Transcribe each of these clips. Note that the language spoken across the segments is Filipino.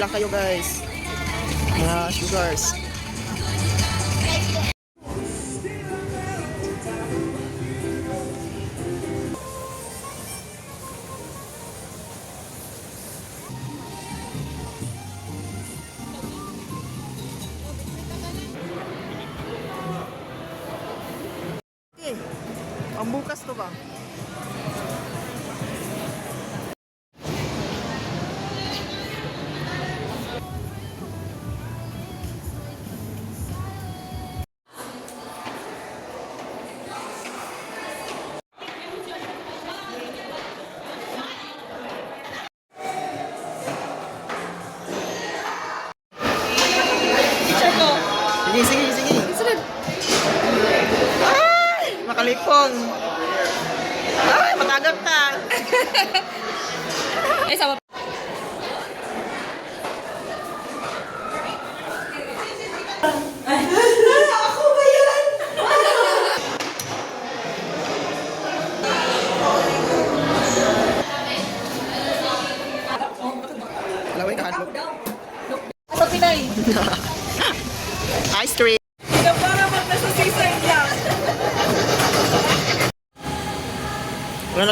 lang kayo guys. Mga sugars.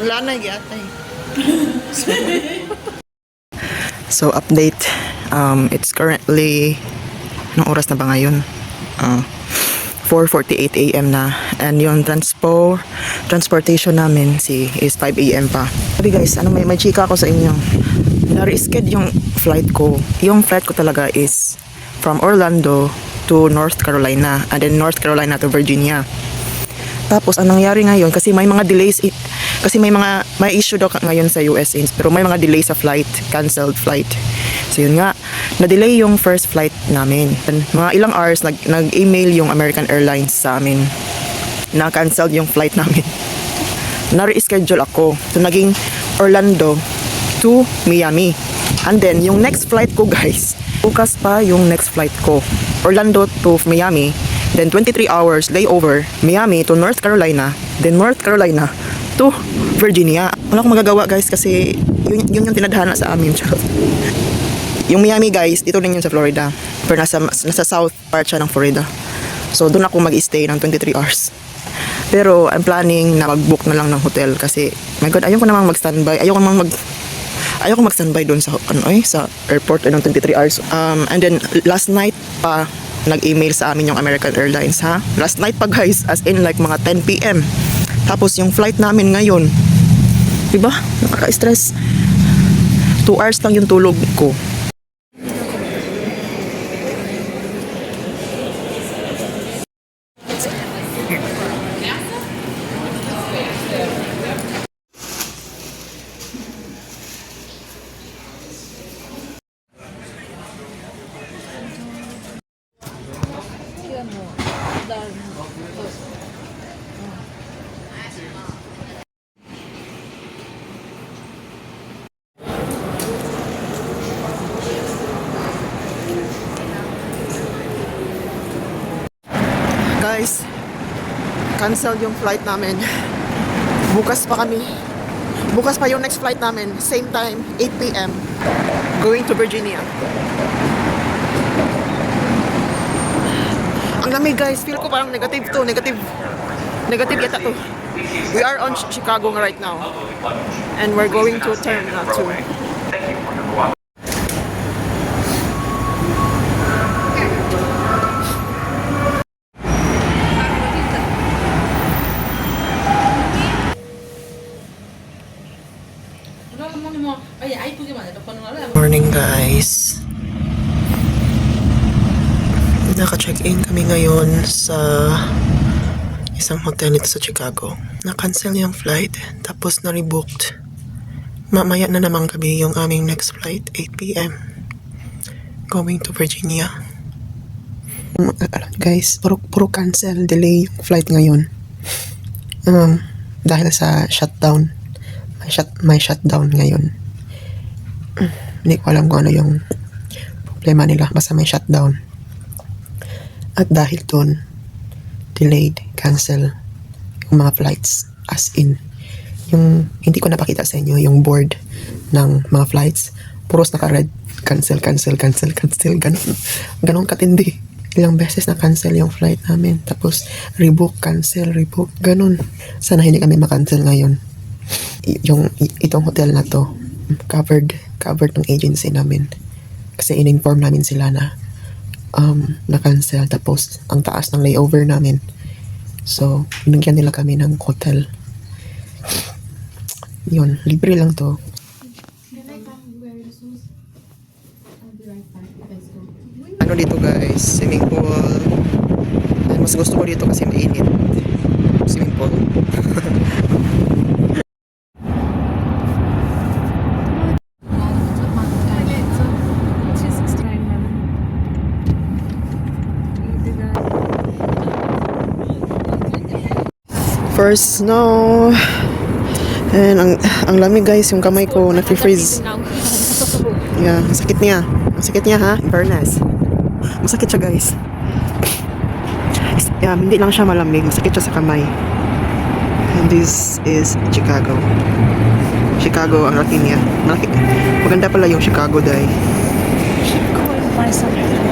Wala naglanay, giatay. so, update. Um, it's currently, anong oras na ba ngayon? Uh, 4.48 a.m. na. And yung transpo, transportation namin si is 5 a.m. pa. Sabi guys, ano, may, may chika ako sa inyo. Na-reschedule yung flight ko. Yung flight ko talaga is from Orlando to North Carolina and then North Carolina to Virginia. Tapos ang nangyari ngayon kasi may mga delays kasi may mga may issue daw ngayon sa USA pero may mga delays sa flight, canceled flight. So yun nga, na-delay yung first flight namin. Mga ilang hours nag nag-email yung American Airlines sa amin na canceled yung flight namin. Na-reschedule ako. So naging Orlando to Miami. And then yung next flight ko guys, bukas pa yung next flight ko. Orlando to Miami. Then 23 hours layover, Miami to North Carolina, then North Carolina to Virginia. Wala akong magagawa guys kasi yun, yun yung tinadhana sa amin. Charot. Yung Miami guys, dito rin yun sa Florida. Pero nasa, nasa south part siya ng Florida. So doon ako mag-stay ng 23 hours. Pero I'm planning na mag-book na lang ng hotel kasi my god, ayoko namang mag-standby. Ayoko namang mag ayoko mag-standby doon sa ano eh, sa airport eh, ng 23 hours. Um and then last night pa nag-email sa amin yung American Airlines ha. Last night pa guys, as in like mga 10 PM. Tapos yung flight namin ngayon, 'di ba? Nakaka-stress. 2 hours lang yung tulog ko. Guys, cancel yung flight namin. Bukas pa kami. Bukas pa yung next flight namin. Same time, 8 p.m. Going to Virginia. Ang lamig guys, feel ko parang negative to, negative. Negative yata to. We are on Ch- Chicago right now. And we're going to Terminal 2. Morning guys. Naka-check-in kami ngayon sa isang hotel dito sa Chicago. Na-cancel yung flight, tapos na-rebooked. Mamaya na naman kami yung aming next flight, 8pm. Going to Virginia. Guys, puro, puro cancel, delay yung flight ngayon. Um, dahil sa shutdown. May, shut, may shutdown ngayon. Hindi ko alam kung ano yung problema nila. Basta may shutdown. At dahil doon, delayed, cancel yung mga flights. As in, yung hindi ko napakita sa inyo, yung board ng mga flights, puros naka-red, cancel, cancel, cancel, cancel, ganon. Ganon katindi. Ilang beses na cancel yung flight namin. Tapos, rebook, cancel, rebook, ganon. Sana hindi kami makancel ngayon. Yung, itong hotel na to, covered, covered ng agency namin. Kasi in-inform namin sila na um, na-cancel. Tapos, ang taas ng layover namin. So, binigyan nila kami ng hotel. Yun, libre lang to. Ano dito guys, swimming pool. Mas gusto ko dito kasi mainit. Swimming pool. First snow. And ang ang lamig guys, yung kamay ko na-freeze. Yeah, ang sakit niya. Ang sakit niya ha, fairness. Masakit siya guys. Yeah, hindi lang siya malamig, masakit siya sa kamay. And this is Chicago. Chicago ang laki niya. Malaki. Maganda pala yung Chicago dahil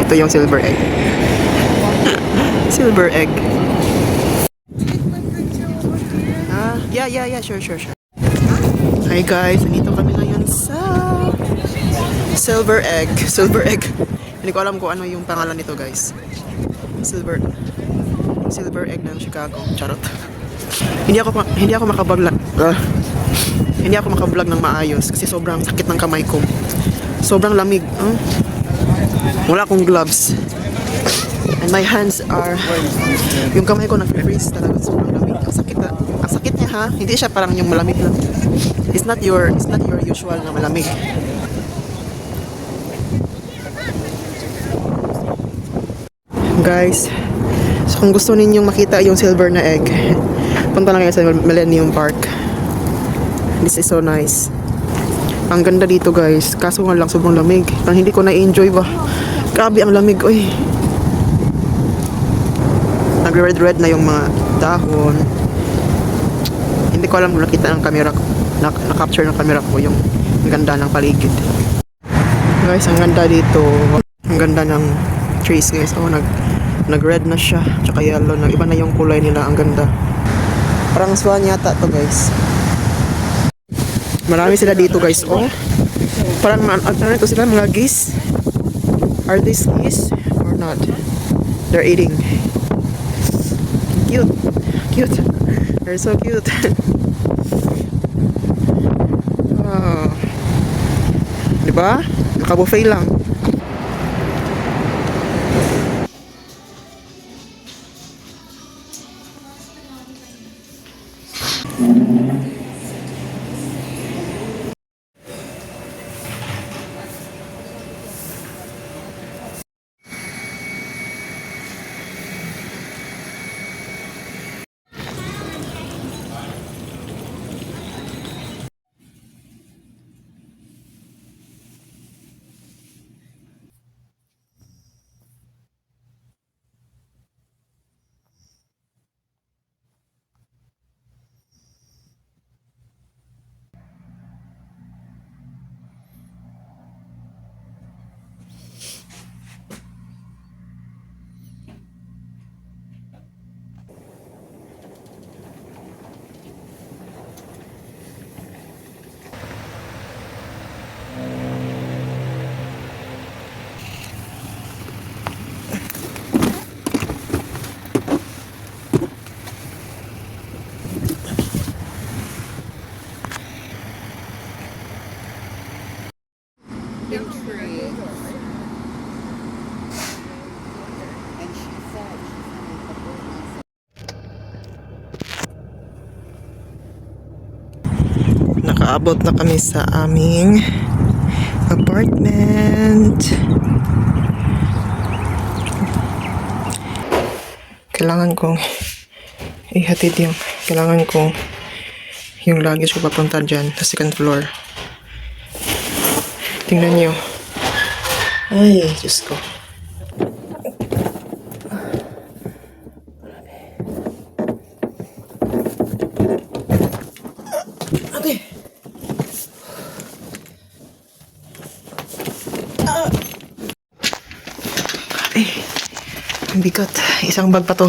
ito yung silver egg. silver egg. Yeah, yeah, yeah, sure, sure, sure. Hi guys, nandito kami ngayon sa Silver Egg. Silver Egg. Hindi ko alam kung ano yung pangalan nito guys. Silver Silver Egg ng Chicago. Charot. hindi ako hindi ako makablog uh, hindi ako makablog ng maayos kasi sobrang sakit ng kamay ko. Sobrang lamig. Huh? Wala akong gloves. And my hands are yung kamay ko nag-freeze talaga sobrang lamig. Ang sakit na. Ang sakit niya ha. Hindi siya parang yung malamig lang. It's not your it's not your usual na malamig. Guys, so kung gusto ninyong makita yung silver na egg, punta lang kayo sa Millennium Park. This is so nice. Ang ganda dito guys, kaso nga lang sobrang lamig. Parang hindi ko na-enjoy ba. Grabe ang lamig, oy. Nagre-red-red na yung mga dahon. Hindi ko alam kung nakita ng camera ko. Na, na-capture ng camera ko yung ganda ng paligid. Guys, ang ganda dito. Ang ganda ng trees guys. Oh, nag nag-red na siya. Tsaka yellow. Nag iba na yung kulay nila. Ang ganda. Parang swan yata to guys. Marami sila dito guys. Oh. Parang ano ito sila? Mga geese. Are these geese or not? They're eating. Cute. Cute. They're so cute. Diba? Naka-buffet lang. Nakaabot na kami sa aming apartment. Kailangan kong ihatid yung kailangan kong yung luggage ko papunta dyan sa second floor. Tingnan nyo. Ay, Diyos ko. Bigat. Isang bag pa to.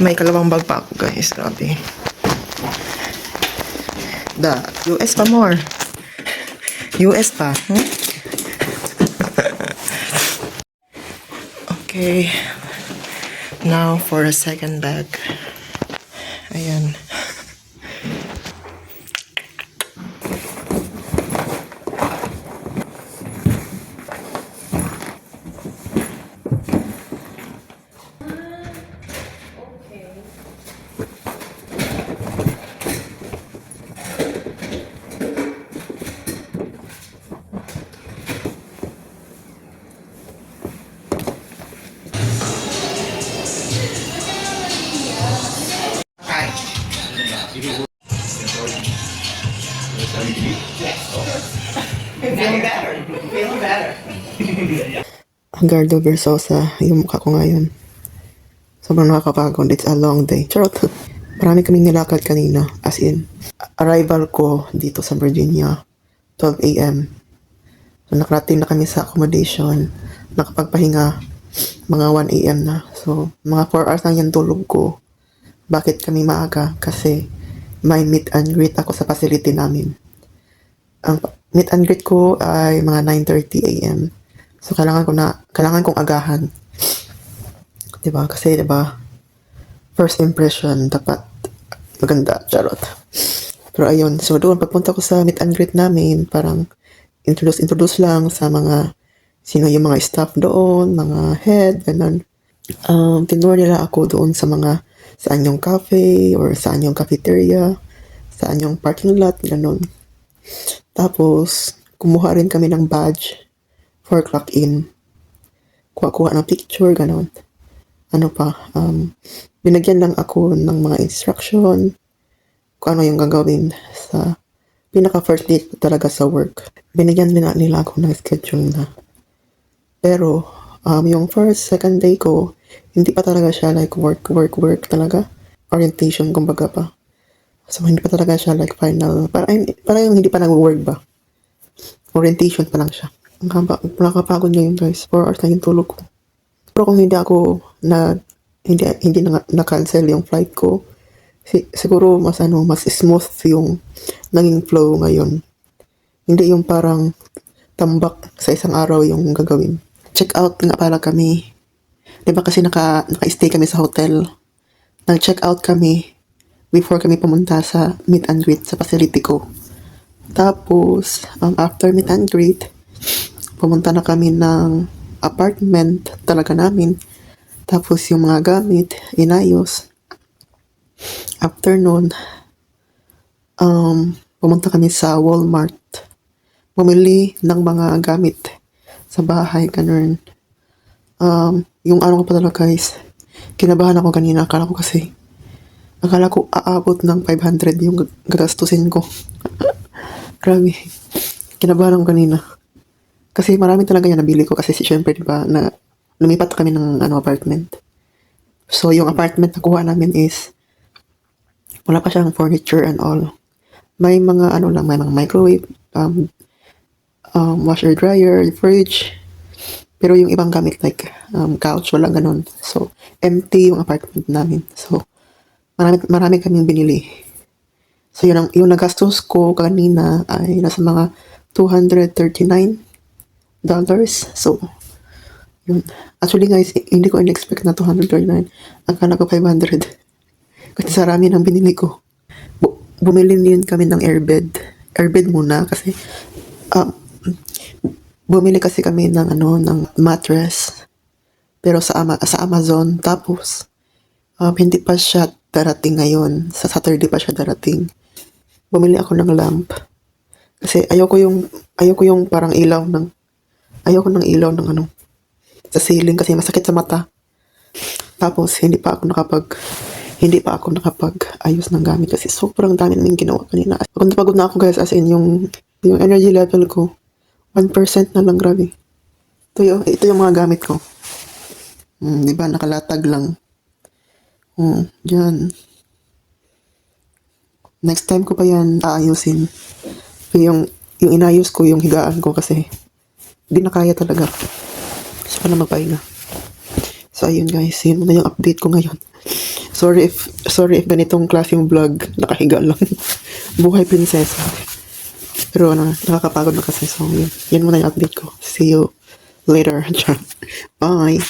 May kalawang bag pa ako, guys. Grabe. Da, US pa more. US pa. Hmm? okay. Now for a second bag. Gardo Versosa, yung mukha ko ngayon. Sobrang nakakapagod. It's a long day. Charot. Marami kaming nilakad kanina. As in, arrival ko dito sa Virginia, 12 a.m. So, nakarating na kami sa accommodation. Nakapagpahinga, mga 1 a.m. na. So, mga 4 hours lang yung tulog ko. Bakit kami maaga? Kasi may meet and greet ako sa facility namin. Ang meet and greet ko ay mga 9.30 a.m. So, kailangan ko na, kailangan kong agahan. 'Di ba? Kasi 'di ba? First impression dapat maganda, charot. Pero ayun, so doon pagpunta ko sa meet and greet namin, parang introduce introduce lang sa mga sino yung mga staff doon, mga head, ganun. Um, tinuro nila ako doon sa mga saan yung cafe or saan yung cafeteria, saan yung parking lot, ganun. Tapos, kumuha rin kami ng badge for clock in. Kuha-kuha ng picture, ganun ano pa, um, binagyan lang ako ng mga instruction kung ano yung gagawin sa pinaka first day ko talaga sa work. Binigyan nila, nila ako ng schedule na. Pero, um, yung first, second day ko, hindi pa talaga siya like work, work, work talaga. Orientation, kumbaga pa. So, hindi pa talaga siya like final. Para, para yung hindi pa nag-work ba. Orientation pa lang siya. Ang haba, nakakapagod niya yun guys. 4 hours na yung tulog ko. Pero kung hindi ako na hindi hindi na, na-cancel yung flight ko, si, siguro mas ano, mas smooth yung naging flow ngayon. Hindi yung parang tambak sa isang araw yung gagawin. Check out nga pala kami. 'Di ba kasi naka naka-stay kami sa hotel. Nag-check out kami before kami pumunta sa meet and greet sa facility ko. Tapos, um, after meet and greet, pumunta na kami ng apartment talaga namin. Tapos yung mga gamit, inayos. After nun, um, pumunta kami sa Walmart. Bumili ng mga gamit sa bahay, ganun. Um, yung ano ko pa talaga guys, kinabahan ako kanina. Akala ko kasi, akala ko aabot ng 500 yung gag- gagastusin ko. Grabe. Kinabahan ako kanina. Kasi marami talaga yan nabili ko kasi si syempre, di ba, na lumipat kami ng ano, apartment. So, yung apartment na kuha namin is wala pa siyang furniture and all. May mga ano lang, may mga microwave, um, um, washer dryer, fridge. Pero yung ibang gamit like um, couch, wala ganun. So, empty yung apartment namin. So, marami, marami kaming binili. So, yun ang, yung nagastos ko kanina ay nasa mga 239 dollars. So, yun. Actually guys, hindi ko in-expect na 239. Akala ko 500. Kasi sa rami ng binili ko. Bu- bumili din kami ng airbed. Airbed muna kasi um, bumili kasi kami ng ano ng mattress. Pero sa ama sa Amazon tapos um, hindi pa siya darating ngayon. Sa Saturday pa siya darating. Bumili ako ng lamp. Kasi ayoko yung ayoko yung parang ilaw ng ayoko ng ilaw ng ano sa ceiling kasi masakit sa mata. Tapos hindi pa ako nakapag hindi pa ako nakapag ayos ng gamit kasi sobrang dami namin ginawa kanina. Pagod na pagod na ako guys as in yung yung energy level ko 1% na lang grabe. Ito yung, ito yung mga gamit ko. Hmm, di ba nakalatag lang. Hmm, dyan. Next time ko pa yan aayusin. Yung, yung inayos ko, yung higaan ko kasi di na kaya talaga. Gusto ko na magpahinga. So ayun guys, yun muna yung update ko ngayon. Sorry if sorry if ganitong klaseng vlog nakahiga lang. Buhay prinsesa. Pero ano, nakakapagod na kasi. So yun, yun muna yung update ko. See you later. Bye.